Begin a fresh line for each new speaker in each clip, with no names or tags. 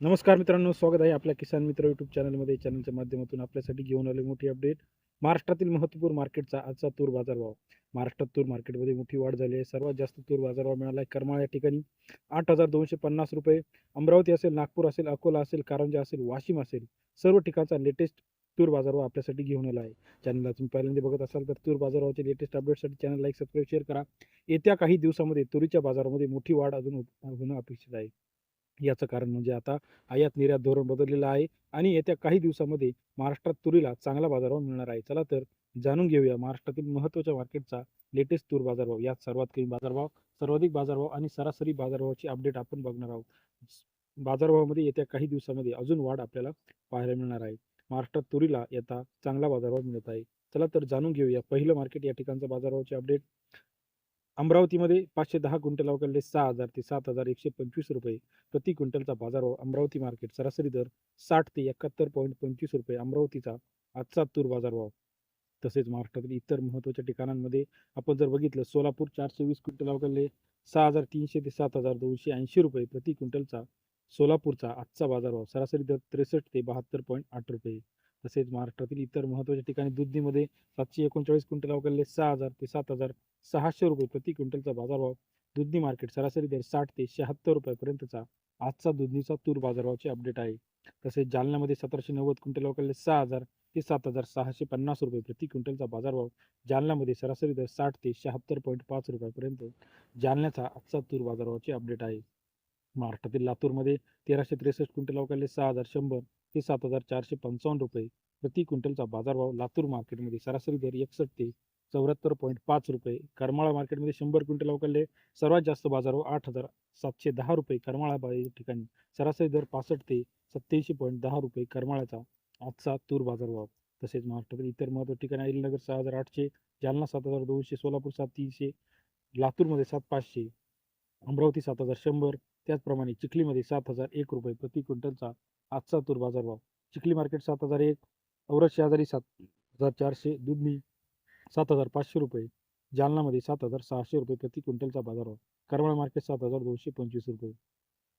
नमस्कार मित्रांनो स्वागत आहे आपल्या किसान मित्र यूट्यूब चॅनलमध्ये चॅनलच्या माध्यमातून आपल्यासाठी घेऊन आले मोठी अपडेट महाराष्ट्रातील महत्त्वपूर्ण मार्केटचा आजचा तूर बाजारभाव. महाराष्ट्रात तूर मार्केटमध्ये मोठी वाढ झाली आहे. सर्वात जास्त तूर बाजारभाव मिळाला आहे करमाळ या ठिकाणी. आठ हजार दोनशे पन्नास रुपये. अमरावती असेल नागपूर असेल अकोला असेल कारंजा असेल वाशिम असेल. सर्व ठिकाणचा लेटेस्ट तूर बाजारभाव आपल्यासाठी घेऊन आला आहे. चॅनलला तुम्ही पहिल्यांदा बघत असाल तर तूर बाजारभावाचे लेटेस्ट अपडेटसाठी चॅनल लाईक सबस्क्राईब शेअर करा. येत्या काही दिवसामध्ये तुरीच्या बाजारामध्ये मोठी वाढ अजून होणं अपेक्षित आहे. याचं कारण म्हणजे आता आयात निर्यात धोरण बदललेलं आहे आणि येत्या काही दिवसामध्ये महाराष्ट्रात तुरीला चांगला बाजारभाव मिळणार आहे. चला तर जाणून घेऊया महाराष्ट्रातील महत्त्वाच्या मार्केटचा लेटेस्ट तूर बाजारभाव. यात सर्वात कमी बाजारभाव सर्वाधिक बाजारभाव आणि सरासरी बाजारभावाची अपडेट आपण बघणार आहोत. बाजारभावामध्ये येत्या काही दिवसामध्ये अजून वाढ आपल्याला पाहायला मिळणार आहे. महाराष्ट्रात तुरीला येता चांगला बाजारभाव मिळत आहे. चला तर जाणून घेऊया पहिलं मार्केट या ठिकाणचा बाजारभावाचे अपडेट अमरावतीमध्ये पाचशे दहा क्विंटल अवघडले सहा हजार ते सात हजार एकशे पंचवीस रुपये प्रति क्विंटलचा बाजारभाव अमरावती मार्केट सरासरी दर साठ ते एकाहत्तर पॉईंट पंचवीस रुपये अमरावतीचा आजचा तूर बाजारभाव तसेच महाराष्ट्रातील इतर महत्त्वाच्या ठिकाणांमध्ये आपण जर बघितलं सोलापूर चारशे वीस क्विंटल अवघडले सहा हजार तीनशे ते सात हजार दोनशे ऐंशी रुपये प्रति क्विंटलचा सोलापूरचा आजचा बाजारभाव सरासरी दर त्रेसष्ट ते बहात्तर पॉईंट आठ रुपये. तसेच महाराष्ट्रातील इतर महत्त्वाच्या ठिकाणी दुधनीमध्ये सातशे एकोणचाळीस क्विंटल अवघडले सहा हजार ते सात हजार सहाशे रुपये प्रति क्विंटलचा बाजारभाव. दुधनी मार्केट सरासरी दर साठ ते शहात्तर रुपयापर्यंतचा आजचा दुधनीचा तूर बाजारभावाचे अपडेट आहे. तसेच जालन्यामध्ये सतराशे नव्वद क्विंटल अवघडले सहा हजार ते सात हजार सहाशे पन्नास रुपये प्रति क्विंटलचा बाजारभाव. जालन्यामध्ये सरासरी दर साठ ते शहात्तर पॉईंट पाच रुपयापर्यंत जालन्याचा आजचा तूर बाजारभावाचे अपडेट आहे. महाराष्ट्रातील लातूरमध्ये तेराशे त्रेसष्ट क्विंटल अवघडले सहा हजार शंभर ते सात हजार चारशे पंचावन्न रुपये. प्रति क्विंटलचा बाजारभाव लातूर मार्केटमध्ये सरासरी दर एकसष्ट ते चौऱ्याहत्तर पॉईंट पाच रुपये. करमाळा मार्केटमध्ये शंभर क्विंटल अवघडले सर्वात जास्त बाजारभाव आठ हजार सातशे दहा रुपये. करमाळा बा- ठिकाणी सरासरी दर पासष्ट ते सत्याऐंशी पॉईंट दहा रुपये. करमाळ्याचा आजचा तूर बाजारभाव. तसेच महाराष्ट्रातील इतर महत्त्व ठिकाणी अहिलनगर सहा हजार आठशे जालना सात हजार दोनशे सोलापूर सात तीनशे लातूरमध्ये सात पाचशे अमरावती सात हजार शंभर त्याचप्रमाणे चिखलीमध्ये सात हजार एक रुपये प्रति क्विंटलचा आजचा तूर बाजारभाव. चिखली मार्केट सात हजार एक औरत शहाजारी सात हजार चारशे दुधनी सात हजार पाचशे रुपये जालनामध्ये सात हजार सहाशे रुपये प्रति क्विंटलचा बाजारभाव. करमाळा मार्केट सात हजार दोनशे पंचवीस रुपये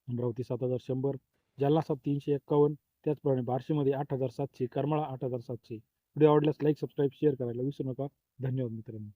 अमरावती सात हजार शंभर जालना सात तीनशे एक्कावन्न त्याचप्रमाणे बार्शीमध्ये आठ हजार सातशे करमाळा आठ हजार सातशे. व्हिडिओ आवडल्यास लाईक सबस्क्राईब शेअर करायला विसरू नका. धन्यवाद मित्रांनो.